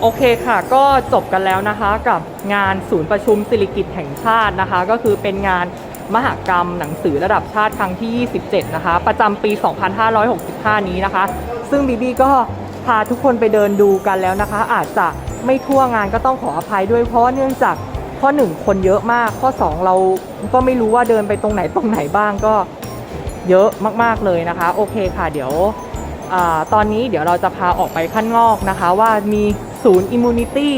โอเคค่ะก็จบกันแล้วนะคะกับงานศูนย์ประชุมสิริกิตแห่งชาตินะคะ ก็คือเป็นงานมหกรรมหนังสือระดับชาติครั้งที่ 27 นะคะ ประจำปี 2565 นี้นะคะ ซึ่งบีบีก็พาทุกคนไปเดินดูกันแล้วนะคะ อาจจะไม่ทั่วงานก็ต้องขออภัยด้วยเพราะเนื่องจากข้อ 1 คนเยอะมาก ข้อ 2 เราก็ไม่รู้ว่าเดินไปตรงไหนตรงไหนบ้างก็เยอะมาก ๆเลยนะคะ โอเคค่ะเดี๋ยว ตอนนี้เดี๋ยวเราจะพาออกไปข้างนอกนะคะว่ามีศูนย์อิมมูนิตี้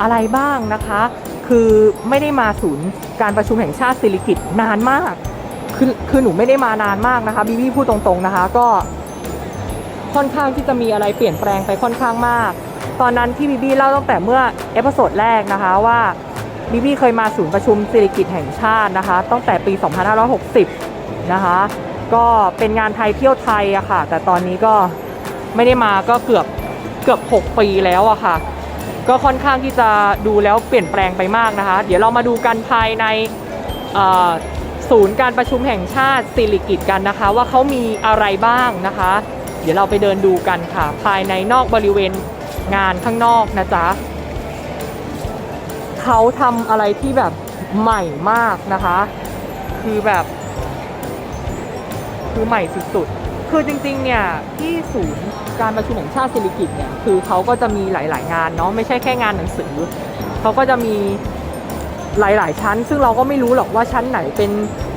อะไรบ้างนะคะ คือไม่ได้มาศูนย์การประชุมแห่งชาติสิริกิตนานมากคือคือหนูไม่ได้มานานมากนะคะบีบีพูดตรงๆนะคะก็ค่อนข้างที่จะมีอะไรเปลี่ยนแปลงไปค่อนข้างมาก ตอนนั้นที่บีบีเล่าตั้งแต่เมื่อเอพิโซดแรกนะคะว่าบีบีเคยมาศูนย์ประชุมสิริกิตแห่งชาตินะคะตั้งแต่ปี 2560 นะคะ ก็เป็นงานไทยเที่ยวไทยอะค่ะ แต่ตอนนี้ก็ไม่ได้มาก็เกือบเกือบ 6 ปีแล้วอะค่ะ ก็ค่อนข้างที่จะดูแล้วเปลี่ยนแปลงไปมากนะคะ เดี๋ยวเรามาดูกันภายในศูนย์การประชุมแห่งชาติสิริกิตกันนะคะ ว่าเขามีอะไรบ้างนะคะ เดี๋ยวเราไปเดินดูกันค่ะ ภายในนอกบริเวณงานข้างนอกนะจ๊ะเขาทำอะไรที่แบบใหม่มากนะคะ คือแบบ คือใหม่สุดๆ คือจริงๆ เนี่ยที่ศูนย์การประชุมแห่งชาติสิริกิตเนี่ยคือเขาก็จะมีหลายๆ งานเนาะไม่ใช่แค่งานหนังสือเขาก็จะมีหลายๆ ชั้น ซึ่งเราก็ไม่รู้หรอกว่าชั้นไหนเป็น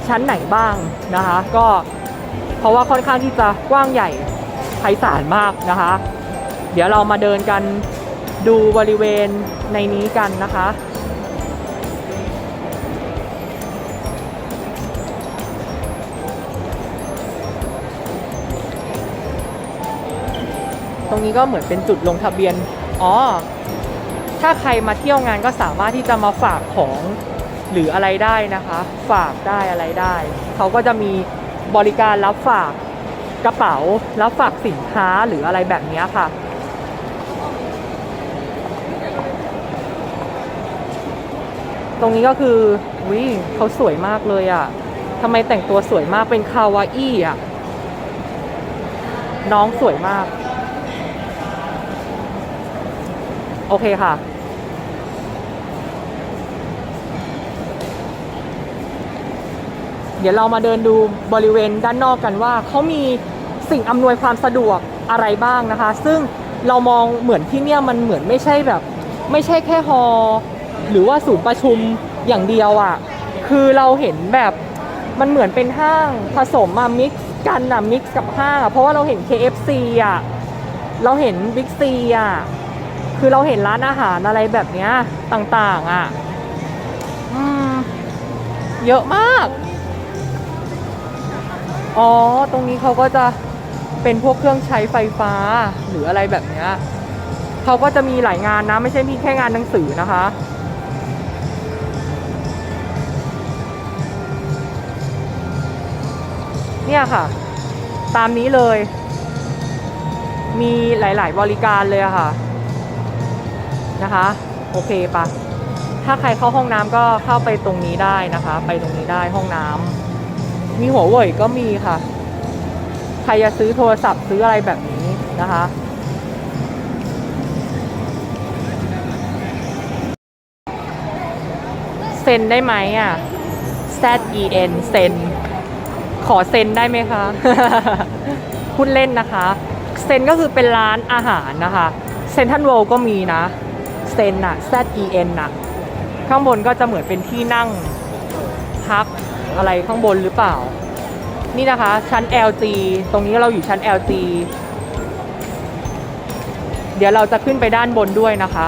ชั้นไหนบ้างนะคะก็เพราะว่าค่อนข้างที่จะกว้างใหญ่ไพศาลมากนะคะ เดี๋ยวเรามาเดินกันดูบริเวณในนี้กันนะคะ รงนี้ก็เหมือนเป็นจุดลงทะเบียน อ๋อ ถ้าใครมาเที่ยวงานก็สามารถที่จะมาฝากของหรืออะไรได้นะคะ ฝากได้อะไรได้ เขาก็จะมีบริการรับฝากกระเป๋า รับฝากสินค้าหรืออะไรแบบนี้ค่ะ ตรงนี้ก็คือวิเขาสวยมากเลยอะ่ะทำไมแต่งตัวสวยมากเป็นคาวาอี้อะ น้องสวยมาก โอเคค่ะ เดี๋ยวเรามาเดินดูบริเวณด้านนอกกันว่าเขามีสิ่งอำนวยความสะดวกอะไรบ้างนะคะ ซึ่งเรามองเหมือนที่เนี่ยมันเหมือนไม่ใช่แบบ ไม่ใช่แค่ฮอล์หรือว่าศูนย์ประชุมอย่างเดียวอะ่ะ คือเราเห็นแบบมันเหมือนเป็นห้างผสมมามิกซ์กันอะมิกซ์กับห้างอะเพราะว่าเราเห็น KFC อะเราเห็นบิ๊กซีอะ คือเราเห็นร้านอาหารอะไรแบบเนี้ยต่างๆอะเยอะมาก อ๋อ ตรงนี้เขาก็จะเป็นพวกเครื่องใช้ไฟฟ้าหรืออะไรแบบเนี้ยเขาก็จะมีหลายงานนะ ไม่ใช่มีแค่งานหนังสือนะคะ เนี่ยค่ะ ตามนี้เลย มีหลาย ๆ บริการเลยอะค่ะ นะคะ โอเคปะถ้าใครเข้าห้องน้ำก็เข้าไปตรงนี้ได้นะคะ ไปตรงนี้ได้ห้องน้ำมีหัวเว่ยก็มีค่ะ ใครจะซื้อโทรศัพท์ซื้ออะไรแบบนี้นะคะเซ็นได้ไหมอะ Z E N เซ็นขอเซ็นได้ไหมคะพูดเล่นนะคะ เซนก็คือเป็นร้านอาหารนะคะ เซนทันโวก็มีนะ เซนอะ Z E N อะข้างบนก็จะเหมือนเป็นที่นั่งพักอะไรข้างบนหรือเปล่า นี่นะคะ ชั้น LG ตรงนี้เราอยู่ชั้น LG เดี๋ยวเราจะขึ้นไปด้านบนด้วยนะคะ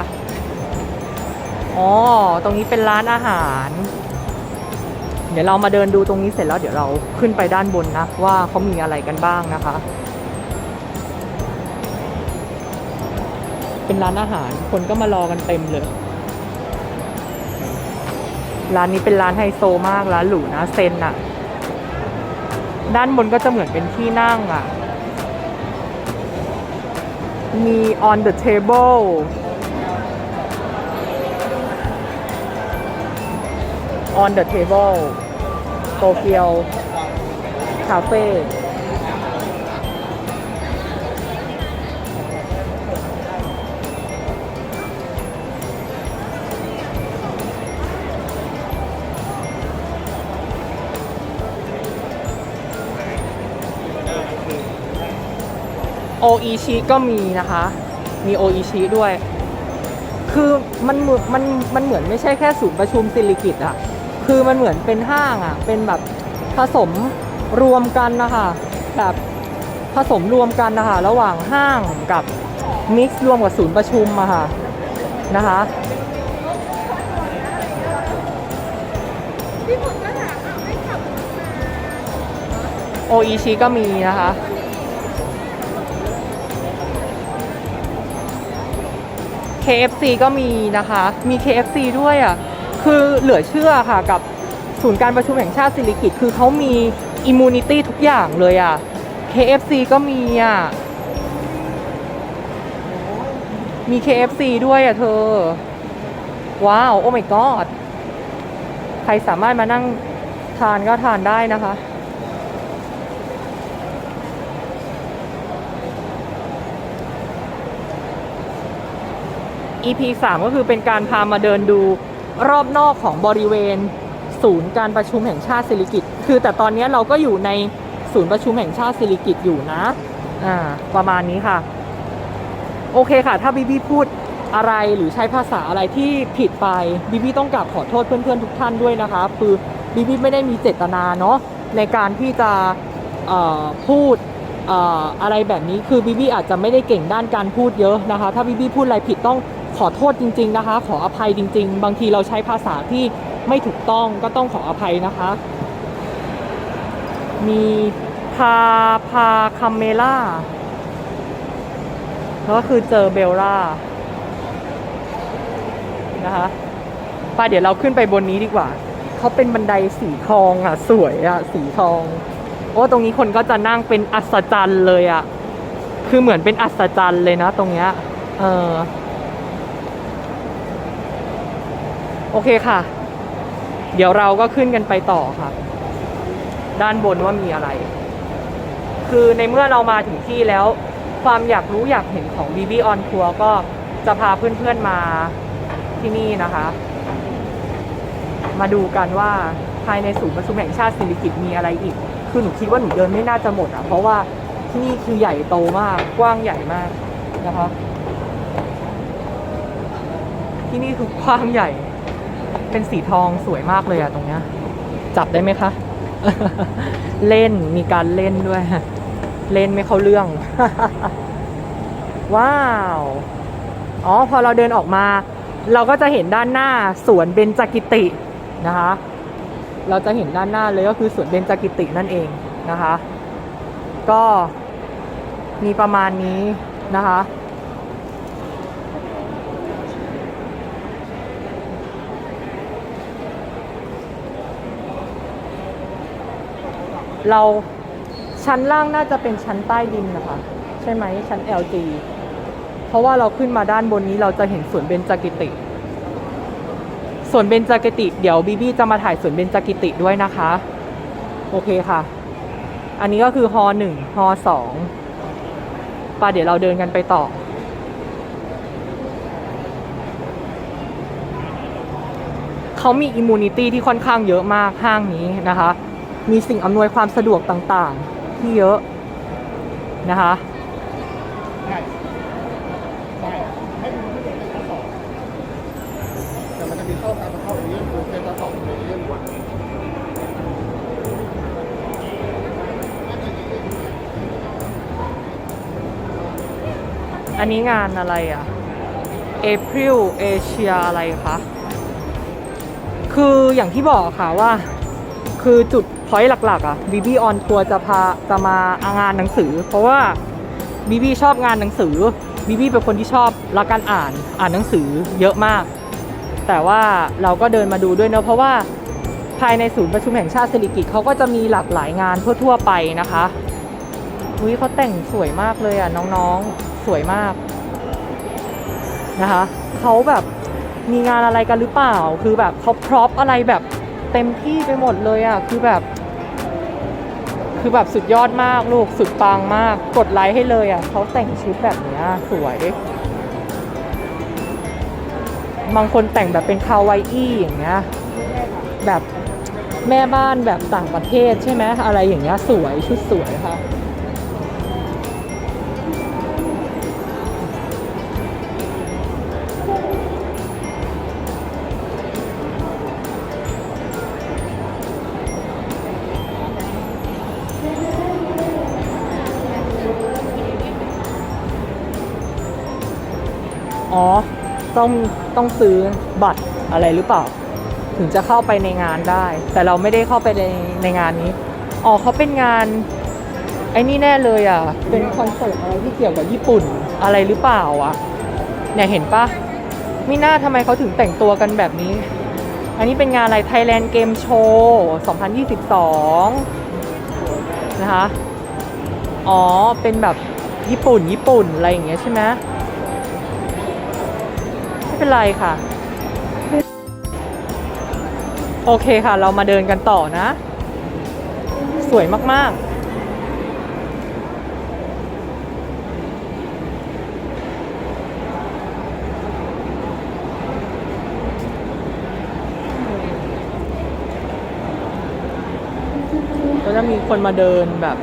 อ๋อ ตรงนี้เป็นร้านอาหาร เดี๋ยวเรามาเดินดูตรงนี้เสร็จแล้วเดี๋ยวเราขึ้นไปด้านบนนะ ว่าเขามีอะไรกันบ้างนะคะ เป็นร้านอาหาร คนก็มารอกันเต็มเลย ร้านนี้เป็นร้านไฮโซมากร้านหรูนะเซนอะด้านบนก็จะเหมือนเป็นที่นั่งอะมี on the table on the table โตเกียวคาเฟ่ โออิชิก็มีนะคะ มีโออิชิด้วย คือมันเหมือนมันมันเหมือนไม่ใช่แค่ศูนย์ประชุมสิริกิตอะคือมันเหมือนเป็นห้างอะเป็นแบบผสมรวมกันนะคะแบบผสมรวมกันนะคะระหว่างห้างกับมิกซ์รวมกับศูนย์ประชุมอะค่ะนะคะโออิชิก็มีนะคะ KFC ก็มีนะคะ มี KFC ด้วยอะ คือเหลือเชื่อค่ะกับศูนย์การประชุมแห่งชาติสิริกิติ์คือเขามีอิมมูนิตี้ทุกอย่างเลยอะ KFC ก็มีอะ มี KFC ด้วยอะเธอ ว้าว โอ้ my god ใครสามารถมานั่งทานก็ทานได้นะคะ EP 3 ก็คือเป็นการพามาเดินดูรอบนอกของบริเวณ ศูนย์การประชุมแห่งชาติสิริกิตคือแต่ตอนนี้เราก็อยู่ในศูนย์ประชุมแห่งชาติสิริกิตอยู่นะอ่าประมาณนี้ค่ะ โอเคค่ะ ถ้าบีบีพูดอะไรหรือใช้ภาษาอะไรที่ผิดไปบีบีต้องกราบขอโทษเพื่อนๆทุกท่านด้วยนะคะคือบีบีไม่ได้มีเจตนาเนาะในการที่จะอ่อพูดอ่ออะไรแบบนี้คือบีบีอาจจะไม่ได้เก่งด้านการพูดเยอะนะคะ ถ้าบีบีพูดอะไรผิดต้อง ขอโทษจริง ๆนะคะ ขออภัยจริง ๆ บางทีเราใช้ภาษาที่ไม่ถูกต้องก็ต้องขออภัยนะคะ มีพาพาคาเมล่าแล้วก็คือเจอเบลล่านะคะไปเดี๋ยวเราขึ้นไปบนนี้ดีกว่า เขาเป็นบันไดสีทองอะ สวยอะ สีทอง โอ้ตรงนี้คนก็จะนั่งเป็นอัศจรรย์เลยอะ คือเหมือนเป็นอัศจรรย์เลยนะ ตรงเนี้ย เออ โอเคค่ะ เดี๋ยวเราก็ขึ้นกันไปต่อค่ะด้านบนว่ามีอะไร คือในเมื่อเรามาถึงที่แล้ว ความอยากรู้อยากเห็นของ BB on Tour ก็จะพาเพื่อนๆมาที่นี่นะคะ มาดูกันว่าภายในศูนย์ประชุมแห่งชาติสิริกิติ์มีอะไรอีก คือหนูคิดว่าหนูเดินไม่น่าจะหมดอะ เพราะว่าที่นี่คือใหญ่โตมาก กว้างใหญ่มากนะคะ ที่นี่คือกว้างใหญ่ เป็นสีทองสวยมากเลยอะตรงเนี้ย จับได้ไหมคะ เล่นมีการเล่นด้วย เล่นไม่เข้าเรื่อง ว้าว อ๋อ พอเราเดินออกมา เราก็จะเห็นด้านหน้าสวนเบญจกิตินะคะ เราจะเห็นด้านหน้าเลยก็คือสวนเบญจกิตินั่นเองนะคะ ก็มีประมาณนี้นะคะ เราชั้นล่างน่าจะเป็นชั้นใต้ดินนะคะ ใช่ไหมชั้น LG เพราะว่าเราขึ้นมาด้านบนนี้เราจะเห็นสวนเบญจกิติสวนเบญจกิติ เดี๋ยวบีบี้จะมาถ่ายสวนเบญจกิติด้วยนะคะ โอเคค่ะ อันนี้ก็คือฮอหนึ่งฮอสองปาเดี๋ยวเราเดินกันไปต่อ เขามีอิมมูนิตี้ที่ค่อนข้างเยอะมากห้างนี้นะคะ มีสิ่งอำนวยความสะดวกต่างๆ ที่เยอะนะคะได้ได้ให้ดูที่เป็นข้อสอบแต่มันจะมีเข้าการเข้าเรื่องคือเป็นข้อสอบในเรื่องวันอันนี้งานอะไรอะ April Asia อะไรคะ คืออย่างที่บอกค่ะว่า คือจุด อยต์หลักๆอะ BB on Tour จะพาจะมางานหนังสือ เพราะว่า BB ชอบงานหนังสือ BB เป็นคนที่ชอบรักการอ่านอ่านหนังสือเยอะมาก แต่ว่าเราก็เดินมาดูด้วยเนอะเพราะว่าภายในศูนย์ประชุมแห่งชาติสิริกิตเขาก็จะมีหลากหลายงานทั่วๆไปนะคะอุ้ยเขาแต่งสวยมากเลยอะน้องๆสวยมากนะคะเขาแบบมีงานอะไรกันหรือเปล่า คือแบบเขาพร็อพอะไรแบบเต็มที่ไปหมดเลยอะคือแบบ คือแบบสุดยอดมากลูกสุดปังมาก กดไลค์ให้เลยอะเขาแต่งชุดแบบเนี้ยสวย บางคนแต่งแบบเป็นคาวาอี้อย่างเงี้ยแบบแม่บ้านแบบต่างประเทศใช่ไหมอะไรอย่างเงี้ยสวยชุดสวยค่ะ อ๋อ ต้องต้องซื้อบัตรอะไรหรือเปล่า ถึงจะเข้าไปในงานได้ แต่เราไม่ได้เข้าไปในในงานนี้ อ๋อเขาเป็นงาน ไอ้นี่แน่เลยอะ เป็นคอนเสิร์ตอะไรที่เกี่ยวกับญี่ปุ่นอะไรหรือเปล่าอะ เนี่ยเห็นปะไม่น่าทำไมเขาถึงแต่งตัวกันแบบนี้ อันนี้เป็นงานอะไร Thailand Game Show 2022 นะคะ อ๋อ เป็นแบบญี่ปุ่น ญี่ปุ่น อะไรอย่างเงี้ยใช่ไหม ไม่เป็นไรค่ะ โอเคค่ะ เรามาเดินกันต่อนะ สวยมาก ๆก็จะมีคนมาเดินแบบ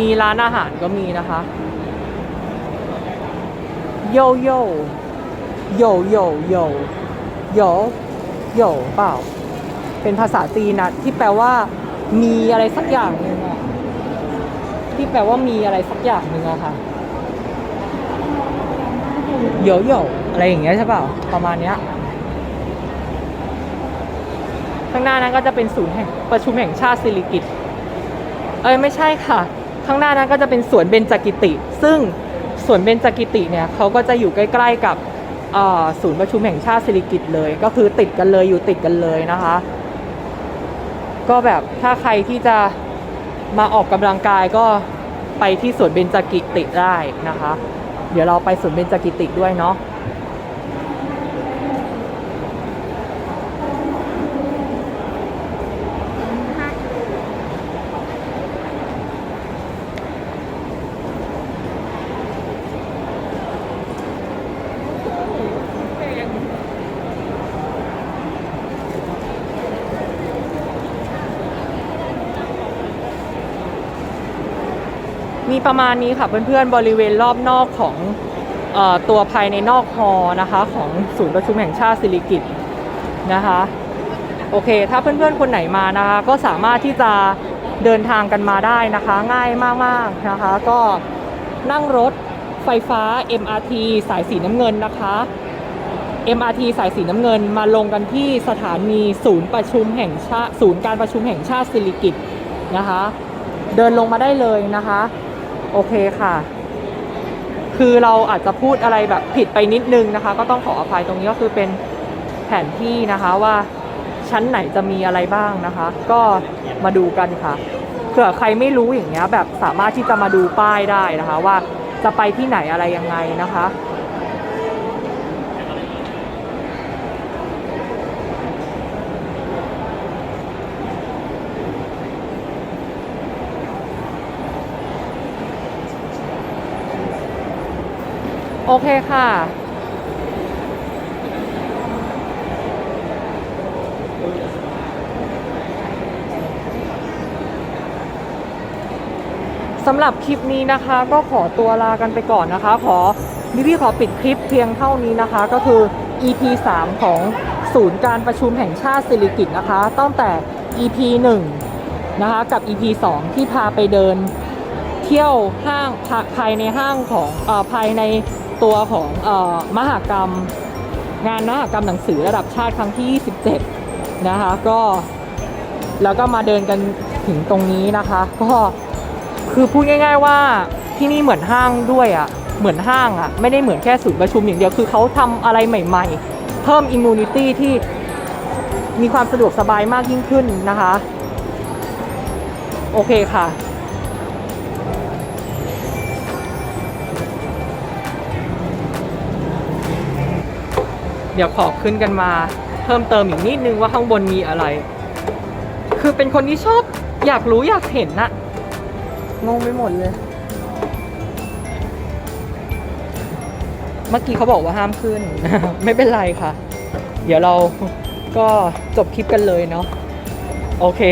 มีร้านอาหารก็มีนะคะ โยโย่โยโยโยโยโยเปล่า เป็นภาษาจีนนะที่แปลว่า มีอะไรสักอย่างหนึ่งอะที่แปลว่ามีอะไรสักอย่างหนึ่งอะค่ะโยโย่อะไรอย่างเงี้ยใช่เปล่าประมาณเนี้ยข้างหน้านั้นก็จะเป็นศูนย์แห่งประชุมแห่งชาติสิริกิตเอ้ยไม่ใช่ค่ะ ข้างหน้านั้นก็จะเป็นสวนเบญจกิติ ซึ่งสวนเบญจกิติเนี่ยเขาก็จะอยู่ใกล้ ๆ กับศูนย์ประชุมแห่งชาติสิริกิติ์เลย ก็คือติดกันเลยอยู่ติดกันเลยนะคะ ก็แบบถ้าใครที่จะมาออกกำลังกายก็ไปที่สวนเบญจกิติได้นะคะ เดี๋ยวเราไปสวนเบญจกิติด้วยเนาะ มีประมาณนี้ค่ะเพื่อนๆบริเวณรอบนอกของอตัวภายในนอกฮอนะคะ ของศูนย์ประชุมแห่งชาติสิริกิตนะคะโอเค ถ้าเพื่อนๆคนไหนมานะคะก็สามารถที่จะเดินทางกันมาได้นะคะ ง่ายมากๆนะคะ ก็นั่งรถไฟฟ้า MRT สายสีน้ำเงินนะคะ MRT สายสีน้ำเงินมาลงกันที่สถานีศูนย์ประชุมแห่งชาติศูนย์การประชุมแห่งชาติสิริกิตนะคะ เดินลงมาได้เลยนะคะ โอเคค่ะ คือเราอาจจะพูดอะไรแบบผิดไปนิดนึงนะคะ ก็ต้องขออภัยตรงนี้ก็คือเป็นแผนที่นะคะว่าชั้นไหนจะมีอะไรบ้างนะคะ ก็มาดูกันค่ะเผื่อใครไม่รู้อย่างเงี้ยแบบสามารถที่จะมาดูป้ายได้นะคะ ว่าจะไปที่ไหนอะไรยังไงนะคะ อเคค่ะ สำหรับคลิปนี้นะคะ ก็ขอตัวลากันไปก่อนนะคะ ขอพี่พี่ขอปิดคลิปเพียงเท่านี้นะคะ ก็คือ EP 3 ของศูนย์การประชุมแห่งชาติสิริกิตนะคะตั้งแต่ EP 1 นะคะ กับ EP 2 ที่พาไปเดินเที่ยวห้างภายในห้างของอภายใน ตัวของออมหากรรม งานมหากรรมหนังสือระดับชาติครั้งที่ 27 นะคะ ก็แล้วก็มาเดินกันถึงตรงนี้นะคะ ก็คือพูดง่าย ๆว่าที่นี่เหมือนห้างด้วยอะ่ะเหมือนห้างอะ่ะไม่ได้เหมือนแค่ศูนย์ประชุมอย่างเดียวคือเขาทำอะไรใหม่ๆ เพิ่มอิมมูนิตี้ที่มีความสะดวกสบายมากยิ่งขึ้นนะคะ โอเคค่ะ เดี๋ยวขอขึ้นกันมา เพิ่มเติมอีกนิดนึงว่าข้างบนมีอะไร คือเป็นคนที่ชอบอยากรู้อยากเห็นน่ะงงไปหมดเลย เมื่อกี้เขาบอกว่าห้ามขึ้น ไม่เป็นไรค่ะ เดี๋ยวเราก็จบคลิปกันเลยเนาะโอเค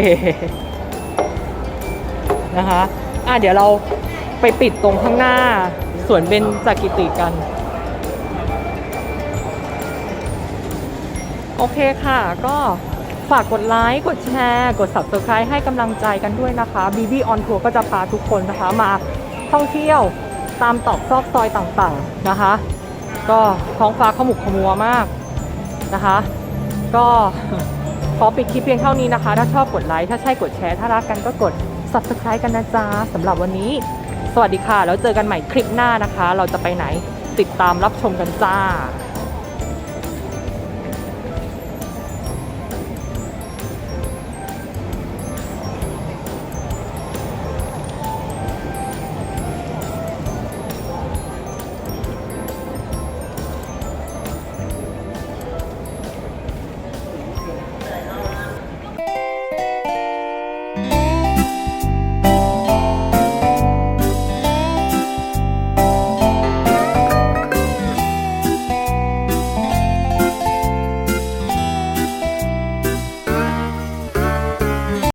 นะคะ อะเดี๋ยวเราไปปิดตรงข้างหน้าสวนเบญจกิติกัน โอเคค่ะ ก็ฝากกดไลค์กดแชร์ กด subscribe ให้กำลังใจกันด้วยนะคะ BB on Tour ก็จะพาทุกคนนะคะมาท่องเที่ยวตามตอกซอกซอยต่างๆนะคะ ก็ท้องฟ้าขมุกขมัวมากนะคะ ก็ขอปิดคลิปเพียงเท่านี้นะคะ ถ้าชอบกดไลค์ถ้าใช่กดแชร์ถ้ารักกันก็กด subscribe กันนะจ๊ะสำหรับวันนี้ สวัสดีค่ะ แล้วเจอกันใหม่คลิปหน้านะคะ เราจะไปไหนติดตามรับชมกันจ้า